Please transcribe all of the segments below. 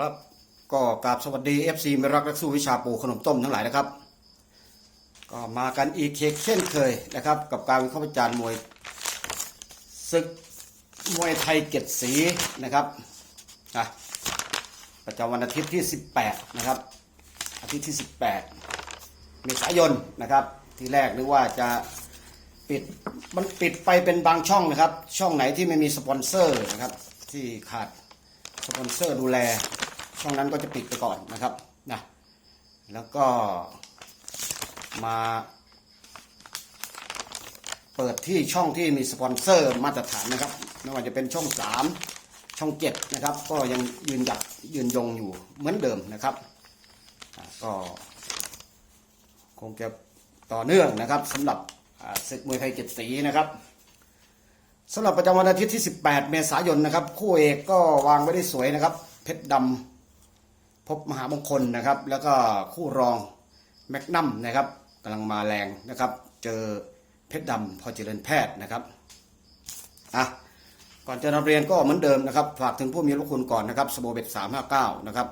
ครับก็กราบสวัสดี FC ไม่รักนักสู้วิชาปูขนมต้มทั้งหลายนะครับ ก็มากันอีกเช่นเคยนะครับ กับการวิเคราะห์วิจารณ์มวยศึกมวยไทยเกียรติศรีนะครับนะประจำวันอาทิตย์ที่ 18 นะครับ อาทิตย์ที่ 18 เมษายนนะครับ ทีแรกนึกว่าจะปิดมันปิดไปเป็นบางช่องนะครับ ช่องไหนที่ไม่มีสปอนเซอร์นะครับที่ขาดสปอนเซอร์ดูแล ช่องนั้นก็จะปิดไปก่อนนะครับนะแล้วก็มาเปิดที่ช่องที่มีสปอนเซอร์มาตรฐานนะครับไม่ว่าจะเป็นช่อง 3 ช่อง 7 นะครับ ก็ยังยืนหยัดยืนยงอยู่เหมือนเดิมนะครับก็คงจะต่อเนื่องนะครับสำหรับศึกมวยไทยเจ็ดสีนะครับสำหรับประจำวันอาทิตย์ที่ 18 เมษายนนะครับ คู่เอกก็วางไว้ได้สวยนะครับ เพชรดำ พบมหามงคลนะครับ แล้วก็คู่รองแมกนัมนะครับกำลังมาแรงนะครับ เจอเพชรดำพอเจริญแพทย์นะครับอะก่อนจะนำเรียนก็เหมือนเดิมนะครับ ฝากถึงผู้มีลูกคุณก่อนนะครับสโบเบ็ด359นะครับ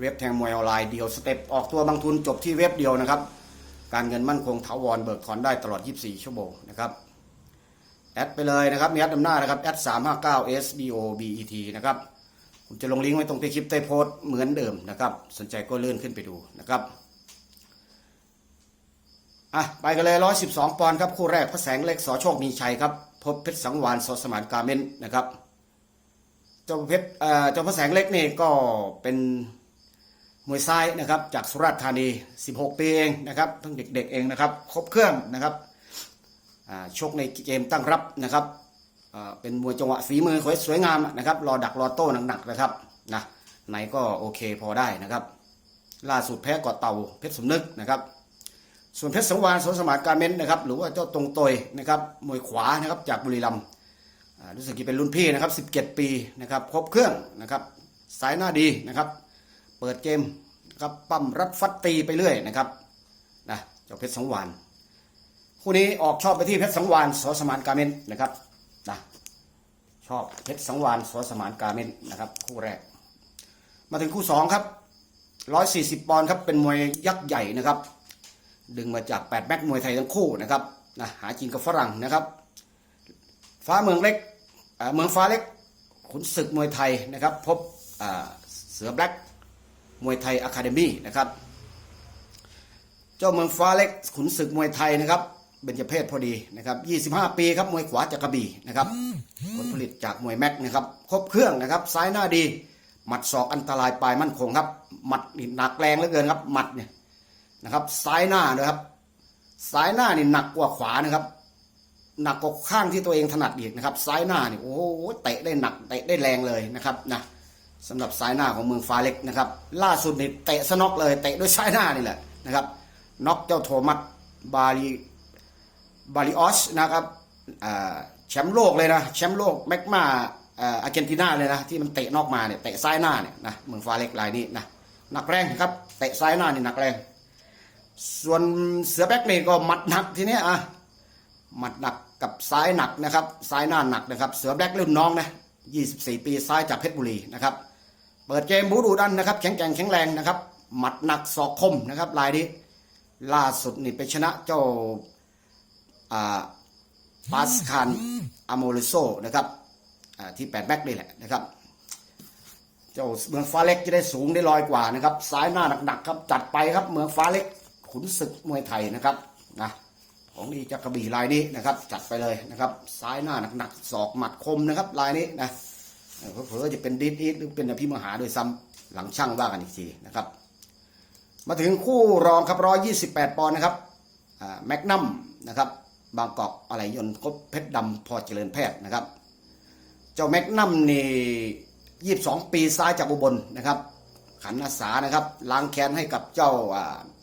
เว็บแทงมวยออนไลน์เดียวสเต็ปออกตัวบางทุนจบที่เว็บเดียวนะครับ การเงินมั่นคงถาวรเบิกถอนได้ตลอด 24 ชั่วโมงนะครับแอดไปเลยนะครับมีแอดนำหน้านะครับแอดสามห้าเก้า S B O B E T นะครับ ผมจะลงลิงก์ไว้ตรงที่คลิปใต้โพสต์เหมือนเดิมนะครับ สนใจก็เลื่อนขึ้นไปดูนะครับอะไปกันเลยร้อยสิบสองปอนด์ครับคู่แรกพระแสงเล็กสอโชคมีชัยครับ พบเพชรสังวานสอสมานกาเมนนะครับเจ้าเพชรเอ่อเจ้าพระแสงเล็กนี่ก็เป็นมวยซ้ายนะครับจากสุราษฎร์ธานี 16 ปีเองนะครับเพิ่งเด็กๆเองนะครับครบเครื่องนะครับอ่าชกในเกมตั้งรับนะครับ เป็นมวยจังหวะฝีมือสวยงามนะครับรอดักรอโต้หนักๆนะครับนะไหนก็โอเคพอได้นะครับ ล่าสุดแพ้กอดเต่าเพชรสมนึกนะครับ ส่วนเพชรสังวานสนสมานการเม้นนะครับ หรือว่าเจ้าตรงตยนะครับมวยขวานะครับจากบุรีรัมย์รู้สึกจะเป็นรุ่นพี่นะครับ 17 ปีนะครับครบเครื่องนะครับ สายหน้าดีนะครับ เปิดเกมนะครับปั้มรัดฟัดตีไปเรื่อยนะครับนะเจ้าเพชรสังวานคู่นี้ออกชอบไปที่เพชรสังวานสอสมานการเมนนะครับ นะชอบเพชรสังวานสอสมานกาเมนนะครับ คู่แรก มาถึงคู่สองครับร้อยสี่สิบปอนด์ครับเป็นมวยยักษ์ใหญ่นะครับ ดึงมาจากแปดแม็กมวยไทยทั้งคู่นะครับนะหาจริงกับฝรั่งนะครับ ฟ้าเมืองเล็กเมืองฟ้าเล็กขุนศึกมวยไทยนะครับ พบเสือแบล็กมวยไทยอะคาเดมี่นะครับ เจ้าเมืองฟ้าเล็กขุนศึกมวยไทยนะครับ เบญจเพศพอดีนะครับ25 ปีครับมวยขวาจากกระบี่นะครับผลผลิตจากมวยแม็กนะครับครบเครื่องนะครับซ้ายหน้าดี หมัดศอกอันตรายปลายมั่นคงครับ หมัดนี่หนักแรงเหลือเกินครับหมัดเนี่ยนะครับซ้ายหน้าด้วยครับซ้ายหน้านี่หนักกว่าขวานะครับ หนักกว่าข้างที่ตัวเองถนัดอีกนะครับ ซ้ายหน้านี่โอ้โหเตะได้หนักเตะได้แรงเลยนะครับนะสำหรับซ้ายหน้าของเมืองฟ้าเล็กนะครับ ล่าสุดนี่เตะสน็อกเลยเตะด้วยซ้ายหน้านี่แหละนะครับน็อกเจ้าโทมัสบาลี บาลิออสนะครับแชมป์โลกเลยนะแชมป์โลกแมกมาอาร์เจนตินาเลยนะที่มันเตะนอกมาเนี่ยเตะซ้ายหน้าเนี่ยนะเมืองฟาเล็กรายนี้นะหนักแรงครับเตะซ้ายหน้านี่หนักแรง ส่วนเสือแบ็กนี่ก็หมัดหนักทีนี้อะหมัดหนักกับซ้ายหนักนะครับซ้ายหน้าหนักนะครับ เสือแบ็กรุ่นน้องนะ24 ปีซ้ายจากเพชรบุรีนะครับเปิดเกมบูดูดันนะครับแข็งแกร่งแข็งแรงนะครับหมัดหนักศอกคมนะครับลายนี้ล่าสุดนี่ไปชนะเจ้า ปาสคานอโมลิโซนะครับอ่าที่8แบ็กนี่แหละนะครับ เจ้าเมืองฟ้าเล็กจะได้สูงได้ลอยกว่านะครับ ซ้ายหน้าหนักๆครับจัดไปครับเมืองฟ้าเล็กขุนศึกมวยไทยนะครับนะของดีจากกระบี่ลายนี้นะครับ จัดไปเลยนะครับ ซ้ายหน้าหนักๆศอกหมัดคมนะครับลายนี้นะเผลอๆจะเป็นดิดอีทหรือเป็นอภิมหาโดวยซ้ำหลังช่างว่ากันอีกทีนะครับ มาถึงคู่รองครับร้อยี่สิบแปดปอนด์นะครับแมกนัมนะครับ บางกอกอะไรยนต์ก็เพชรดำพอเจริญแพทย์นะครับ เจ้าแม็กนัมนี่ยี่สิบสองปีซ้ายจากอุบลนะครับ ขันอาสานะครับล้างแค้นให้กับเจ้า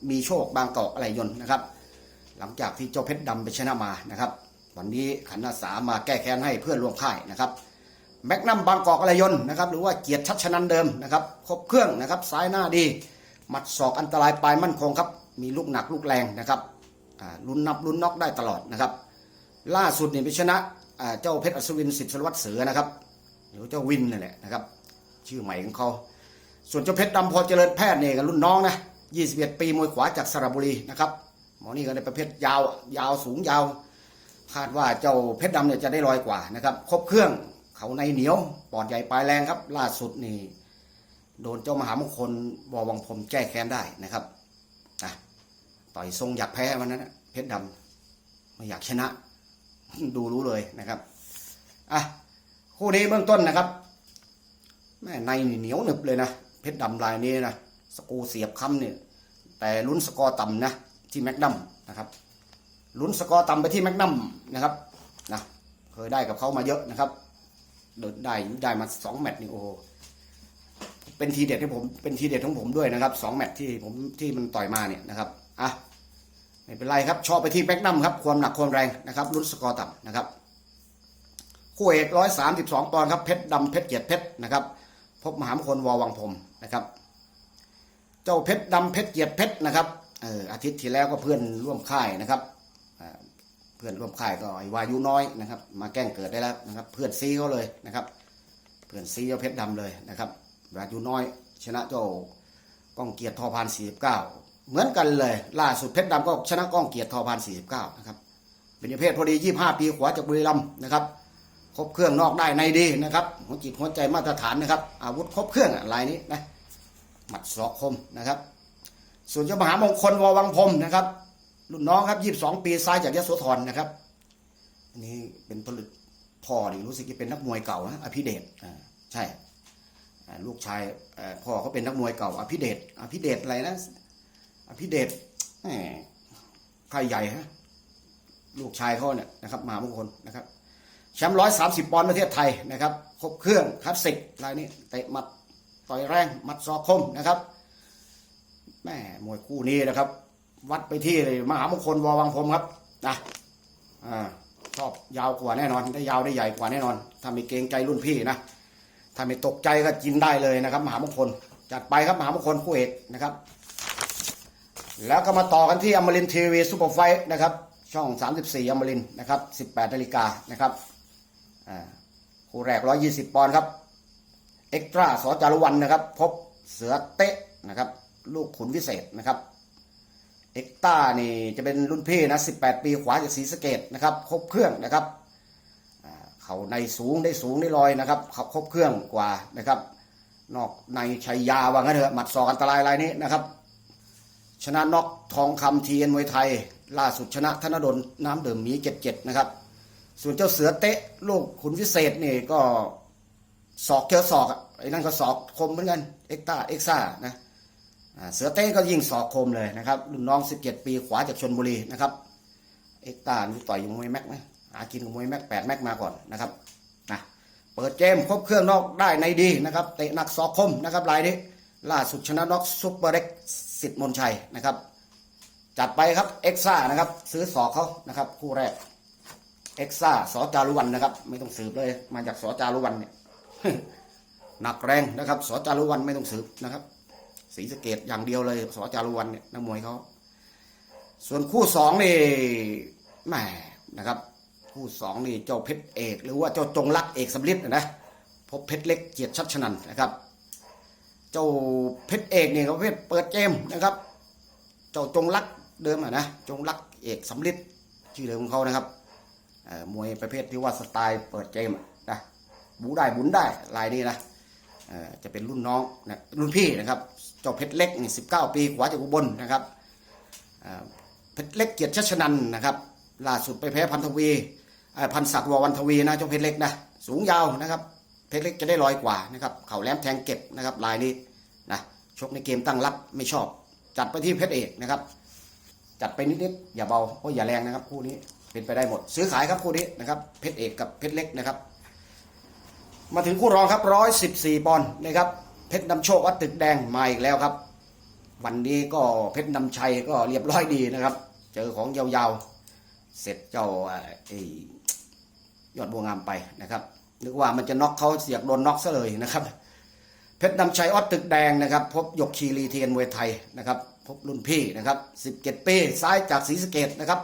มีโชคบางกอกอะไรยนต์นะครับ หลังจากที่เจ้าเพชรดำไปชนะมานะครับ วันนี้ขันอาสามาแก้แค้นให้เพื่อนร่วมค่ายนะครับแมกนัมบางกอกอะไรยนต์นะครับหรือว่าเกียรติชัดชนันเดิมนะครับครบเครื่องนะครับซ้ายหน้าดีหมัดศอกอันตรายปลายมั่นคงครับมีลูกหนักลูกแรงนะครับ ลุ้นนับลุ้นน็อกได้ตลอดนะครับ ล่าสุดนี่ไปชนะเจ้าเพชรอัศวินสิทธิ์สวัตรเสือนะครับหรือเจ้าวินนั่นแหละนะครับ ชื่อใหม่ของเขาส่วนเจ้าเพชรดำพอเจริญแพทย์เนี่ยกับรุ่นน้องนะ21 ปีมวยขวาจากสระบุรีนะครับหมอนี่ก็ในประเภทยาวยาวสูงยาวคาดว่าเจ้าเพชรดำเนี่ยจะได้ลอยกว่านะครับครบเครื่องเขาในเหนียวปอดใหญ่ปลายแรงครับ ล่าสุดนี่โดนเจ้ามหามงคลบอวังพรมแก้แค้นได้นะครับอะ ต่อยทรงอยากแพ้วันนั้นนะเพชรดำไม่อยากชนะ ดูรู้เลยนะครับอะคู่นี้เบื้องต้นนะครับแม่ในนี่เหนียวหนึบเลยนะเพชรดำลายนี้นะสกูเสียบค้ำเนี่ยแต่ลุ้นสกอร์ต่ำนะที่แม็กดัมนะครับลุ้นสกอร์ต่ำไปที่แม็กดัมนะครับนะเคยได้กับเขามาเยอะนะครับเดินได้ได้มาสองแมตช์นี่โอ้โหเป็นทีเด็ดที่ผมเป็นทีเด็ดของผมด้วยนะครับสองแมตช์ที่ผมที่มันต่อยมาเนี่ยนะครับ อะไม่เป็นไรครับ ชอบไปที่แม็กดัมครับ ความหนักความแรงนะครับลุ้นสกอร์ต่ำนะครับ คู่เอกร้อยสามสิบสองปอนด์ครับเพชรดำเพชรเกียรติเพชรนะครับ พบมหามงคลววังพรมนะครับ เจ้าเพชรดำเพชรเกียรติเพชรนะครับเอออาทิตย์ที่แล้วก็เพื่อนร่วมค่ายนะครับเพื่อนร่วมค่ายก็ไอวายุน้อยนะครับ มาแกล้งเกิดได้แล้วนะครับ เพื่อนซีเขาเลยนะครับ เพื่อนซีเจ้าเพชรดำเลยนะครับวายุน้อย ชนะเจ้าก้องเกียรติทอพานสี่สิบเก้า เหมือนกันเลย ล่าสุดเพชรดำก็ชนะก้องเกียรติทอพานสี่สิบเก้านะครับ เป็นประเภทพอดียี่ห้าปีขวาจากบุรีรัมย์นะครับครบเครื่องนอกได้ในดีนะครับหัวจิตหัวใจมาตรฐานนะครับ อาวุธครบเครื่องอะลายนี้นะหมัดศอกคมนะครับ ส่วนเจ้ามหามงคลววังพรมนะครับรุ่นน้องครับยี่สิบสองปีซ้ายจากยโสธรนะครับอันนี้เป็นผลึกพ่อนี่รู้สึกจะเป็นนักมวยเก่านะอภิเดชอ่าใช่ลูกชายอ่อพ่อเขาเป็นนักมวยเก่าอภิเดชอภิเดชอะไรนะ อภิเดชแหมใครใหญ่ฮะลูกชายเขาเนี่ยนะครับมหามงคลนะครับแชมป์ร้อยสามสิบปอนด์ประเทศไทยนะครับครบเครื่องคลาสสิกรายนี้เตะหมัดต่อยแรงหมัดศอกคมนะครับแม่มวยคู่นี้นะครับ วัดไปที่เลยมหามงคลวอวังพรมครับนะอ่าชอบยาวกว่าแน่นอน ได้ยาวได้ใหญ่กว่าแน่นอนถ้าไม่เกรงใจรุ่นพี่นะถ้าไม่ตกใจก็กินได้เลยนะครับมหามงคลจัดไปครับมหามงคลคู่เอกนะครับ แล้วก็มาต่อกันที่อมรินทีวีซูเปอร์ไฟท์นะครับ ช่อง 34อมรินทร์นะครับ 18นาฬิกานะครับคู่แรก 120 ปอนด์ครับ เอ็กตร้าสอจารุวันนะครับ พบเสือเตะนะครับ ลูกขุนวิเศษนะครับ เอ็กต้านี่จะเป็นรุ่นพี่นะ 18 ปีขวาจากศรีสเกดนะครับครบเครื่องนะครับเขาในสูงได้สูงได้ลอยนะครับเขาครบเครื่องกว่านะครับ นอกในชัยยาว่างั้นเถอะหมัดศอกอันตรายรายนี้นะครับ ชนะน็อกทองคำทีเอ็นมวยไทย ล่าสุดชนะธนดลน้ำเดื่มมีเจ็ดเจ็ดนะครับ ส่วนเจ้าเสือเตะลูกขุนวิเศษนี่ก็ศอกเจอศอกอะไอ้นั่นก็ศอกคมเหมือนกันเอ็กต้าเอ็กซ่านะเสือเต้ก็ยิงศอกคมเลยนะครับรุ่นน้อง 17 ปีขวาจากชนบุรีนะครับเอ็กต้านี่ต่อยอยู่มวยแม็กไหมหากินกับมวยแม็กแปดแม็กมาก่อนนะครับนะเปิดเกมครบเครื่องนอกได้ในดีนะครับเตะหนักศอกคมนะครับรายนี้ล่าสุดชนะน็อกซุปเปอร์เล็ก สิทธิ์มนชัยนะครับ จัดไปครับเอ็กซ่านะครับ ซื้อศอกเขานะครับ คู่แรกเอ็กซ่าสอจารุวันนะครับ ไม่ต้องสืบเลย มาจากสอจารุวันเนี่ยหนักแรงนะครับสอจารุวันไม่ต้องสืบนะครับศรีสเกดอย่างเดียวเลยสอจารุวันเนี่ยนักมวยเขาส่วนคู่สองนี่แหมนะครับ คู่สองนี่เจ้าเพชรเอก หรือว่าเจ้าจงรักเอกสำลิดนะพบเพชรเล็กเกียรติชัดชนันนะครับ เจ้าเพชรเอกเนี่ยเขาเพชรเปิดเกมนะครับ เจ้าจงรักเดิมอะนะจงรักเอกสำลิดชื่อเดิมของเขานะครับมวยประเภทที่ว่าสไตล์เปิดเกมนะบูได้บุญได้ลายนี้นะจะเป็นรุ่นน้องนะรุ่นพี่นะครับเจ้าเพชรเล็กนี่สิบเก้าปีขวาจากอุบลนะครับเพชรเล็กเกียรติชัชนันนะครับล่าสุดไปแพ้พันธวีพันศักดิ์ววันทวีนะเจ้าเพชรเล็กนะสูงยาวนะครับ เพชรเล็กจะได้ลอยกว่านะครับเข่าแหลมแทงเก็บนะครับลายนี้นะชกในเกมตั้งรับไม่ชอบ จัดไปที่เพชรเอกนะครับ จัดไปนิดๆอย่าเบาเพราะอย่าแรงนะครับคู่นี้เป็นไปได้หมด ซื้อขายครับคู่นี้นะครับเพชรเอกกับเพชรเล็กนะครับ มาถึงคู่รองครับร้อยสิบสี่ปอนด์นะครับเพชรนำโชควัดตึกแดงมาอีกแล้วครับ วันนี้ก็เพชรนำชัยก็เรียบร้อยดีนะครับ เจอของยาวๆเสร็จเจ้าเอ่อไอ้ยอดบัวงามไปนะครับ นึกว่ามันจะน็อกเขาเสียกโดนน็อกซะเลยนะครับ เพชรนำชัยออดตึกแดงนะครับ พบหยกคีรีเทียนมวยไทยนะครับ พบรุ่นพี่นะครับ 17 ปีซ้ายจากศรีสะเกดนะครับ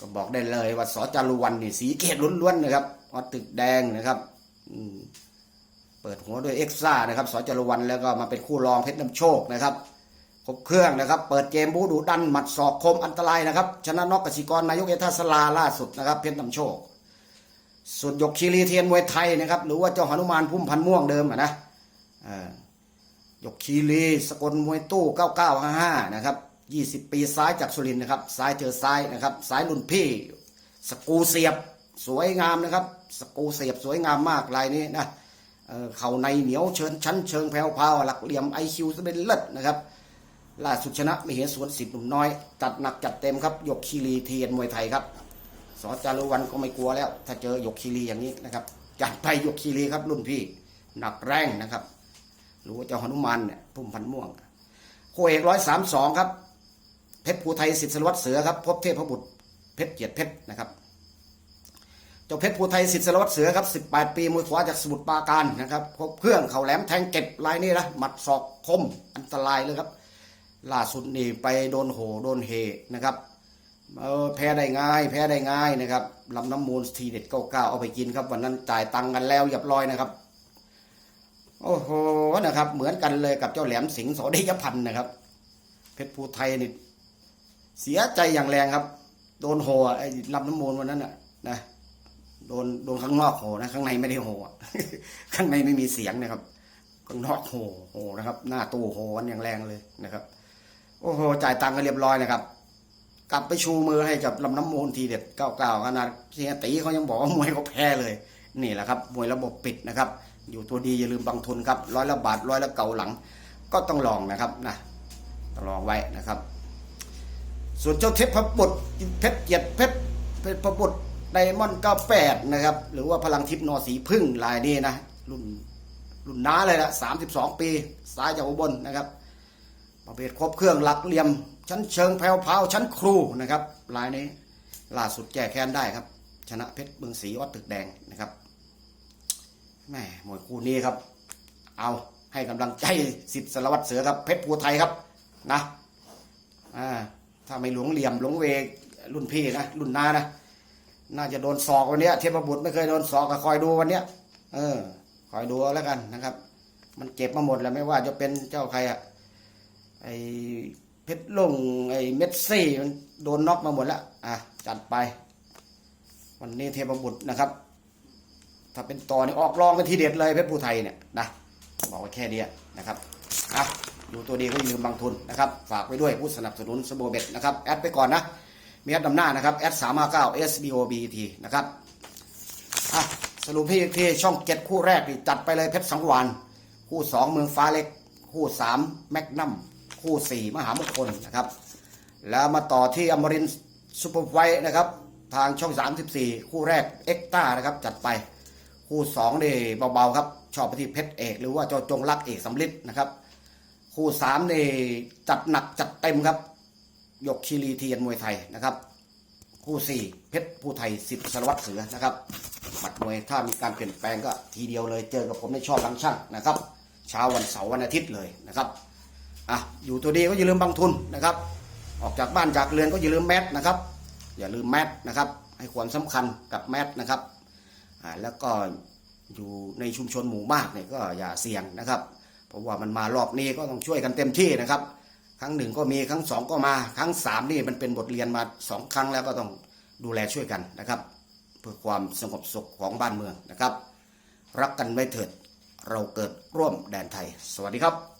ก็บอกได้เลยว่าสอจารุวันนี่สีเกตล้วนๆนะครับออดตึกแดงนะครับเปิดหัวด้วยเอ็กซ่านะครับสอจรวันแล้วก็มาเป็นคู่รองเพชรนำโชคนะครับครบเครื่องนะครับ เปิดเกมบูดูดันหมัดศอกคมอันตรายนะครับชนะนอกกสิกรนายกเอทาสลาล่าสุดนะครับ เพชรนำโชค ส่วนยกคีรีเทียนมวยไทยนะครับ หรือว่าเจ้าหนุมานพุ่มพันม่วงเดิมนะยกคีรีสกลมวยตู้ 9955 นะครับ 20 ปีซ้ายจากสุรินทร์นะครับ ซ้ายเจอซ้ายนะครับ ซ้ายรุ่นพี่ สกูเสียบสวยงามนะครับ สกูเสียบสวยงามมากลายนี้นะเข่าในเหนียวเชิญชั้นเชิงแผ่วพาวหลักเหลี่ยมไอคิวจะเป็นเลิศนะครับล่าสุดชนะไม่เห็นสวนสิบหนุ่มน้อย จัดหนักจัดเต็มครับยกคีรีเทียนมวยไทยครับ สอจารุวันก็ไม่กลัวแล้ว ถ้าเจอหยกคีรีอย่างนี้นะครับจัดไปหยกคีรีครับ รุ่นพี่หนักแรงนะครับหรือว่าเจ้าหนุมานเนี่ยพุ่มพันม่วงโคเอกร้อยสามสองครับ เพชรภูไทยสิทธิสวัตรเสือครับพบเทพพบุตรเพชรเกียรติเพชรนะครับเจ้าเพชรภูไทยสิทธิสรวัตรเสือครับ18ปีมวยขวาจากสมุทรปราการนะครับพบเครื่องเข่าแหลมแทงเก็บลายนี้นะหมัดศอกคมอันตรายเลยครับล่าสุดนี่ไปโดนโหโดนเฮนะครับ แพ้ได้ง่าย แพ้ได้ง่ายนะครับลำน้ำมูลทีเด็ดเก้าเก้าเอาไปกินครับ วันนั้นจ่ายตังค์กันแล้วเรียบร้อยนะครับ โอ้โหนะครับ เหมือนกันเลยกับเจ้าแหลมสิงห์โสเดยพันธ์นะครับ เพชรภูไทยนี่เสียใจอย่างแรงครับ โดนโหไอ้ลำน้ำมูลวันนั้นน่ะนะโดนโดนข้างนอกโหนะข้างในไม่ได้โหข้างในไม่มีเสียงนะครับข้างนอกโหโหนะครับ หน้าตู้โหกันอย่างแรงเลยนะครับ โอ้โหจ่ายตังค์กันเรียบร้อยนะครับ กลับไปชูมือให้กับลำน้ำมูลทีเด็ดเก้าเก้าขนาดเฮียตีเขายังบอกว่ามวยเขาแพ้เลย นี่แหละครับมวยระบบปิดนะครับ อยู่ตัวดีอย่าลืมบังทุนครับร้อยละบาทร้อยละเก่าหลัง ก็ต้องลองนะครับนะต้องลองไว้นะครับ ส่วนเจ้าเทพพบุตรเพชรเกียรติเพชรเพชรพบุตรไดมอนด์98นะครับหรือว่าพลังทิพย์นอสีพึ่งลายนี้นะรุ่นรุ่นน้าเลยละ32ปี ซ้ายจากอุบลนะครับ ประเภทครบเครื่องหลักเหลี่ยม ชั้นเชิงแผ่วพาวชั้นครูนะครับลายนี้ล่าสุดแก้แค้นได้ครับ ชนะเพชรเมืองศรีวัดตึกแดงนะครับแม่มวยคู่นี้ครับ เอาให้กำลังใจสิทธิสารวัตรเสือครับเพชรภูไทยครับนะอ่าถ้าไม่หลวงเหลี่ยมหลวงเวกรุ่นพี่นะรุ่นน้านะน่าจะโดนศอกวันนี้เทพบุตรไม่เคยโดนศอกก็คอยดูวันเนี้ยเออ คอยดูแล้วกันนะครับ มันเจ็บมาหมดแล้วไม่ว่าจะเป็นเจ้าใครอะไอ เพชรลงไอ้เมสซี่มันโดนน็อกมาหมดแล้ว อะ จัดไป วันนี้เทพบุตรนะครับ ถ้าเป็นต่อนี่ออกรองกันทีเด็ดเลยเพชรภูไทยเนี่ยนะบอกไว้แค่เนี้นะครับอะดูตัวดีก็อย่าลืมบางทุนนะครับ ฝากไว้ด้วยผู้สนับสนุนสโบเบ็ดนะครับ แอดไปก่อนนะ มีแอดนำหน้านะครับแอดสามห้าเก้า SBOBT นะครับอะสรุปพี่อีกทีช่องเจ็ดคู่แรกนี่จัดไปเลยเพชรสังวานคู่สองเมืองฟ้าเล็ก คู่สามแมกนัม คู่สี่มหามงคลนะครับ แล้วมาต่อที่อมรินซูเปอร์ไฟท์นะครับ ทางช่อง 34 คู่แรกเอ็กต้านะครับจัดไป คู่สองนี่เบาๆครับชอบไปที่เพชรเอก หรือว่าเจ้าจงรักเอกสำลิดนะครับ คู่สามนี่จัดหนักจัดเต็มครับยกคีรีเทียนมวยไทยนะครับ คู่สี่เพชรผู้ไทยสิทธิสารวัตรเสือนะครับหมัดมวยถ้ามีการเปลี่ยนแปลงก็ทีเดียวเลยเจอกับผมในช่อบลังช่างนะครับ เช้าวันเสาร์วันอาทิตย์เลยนะครับ อะอยู่ตัวดีก็อย่าลืมบังทุนนะครับ ออกจากบ้านจากเรือนก็อย่าลืมแมสนะครับ อย่าลืมแมสนะครับ ให้ความสำคัญกับแมสนะครับอ่าแล้วก็อยู่ในชุมชนหมู่มากเนี่ยก็อย่าเสี่ยงนะครับ เพราะว่ามันมารอบนี้ก็ต้องช่วยกันเต็มที่นะครับ ครั้งหนึ่งก็มีครั้งสองก็มาครั้งสามนี่มันเป็นบทเรียนมาสองครั้งแล้วก็ต้องดูแลช่วยกันนะครับ เพื่อความสงบสุขของบ้านเมืองนะครับ รักกันไว้เถิดเราเกิดร่วมแดนไทย สวัสดีครับ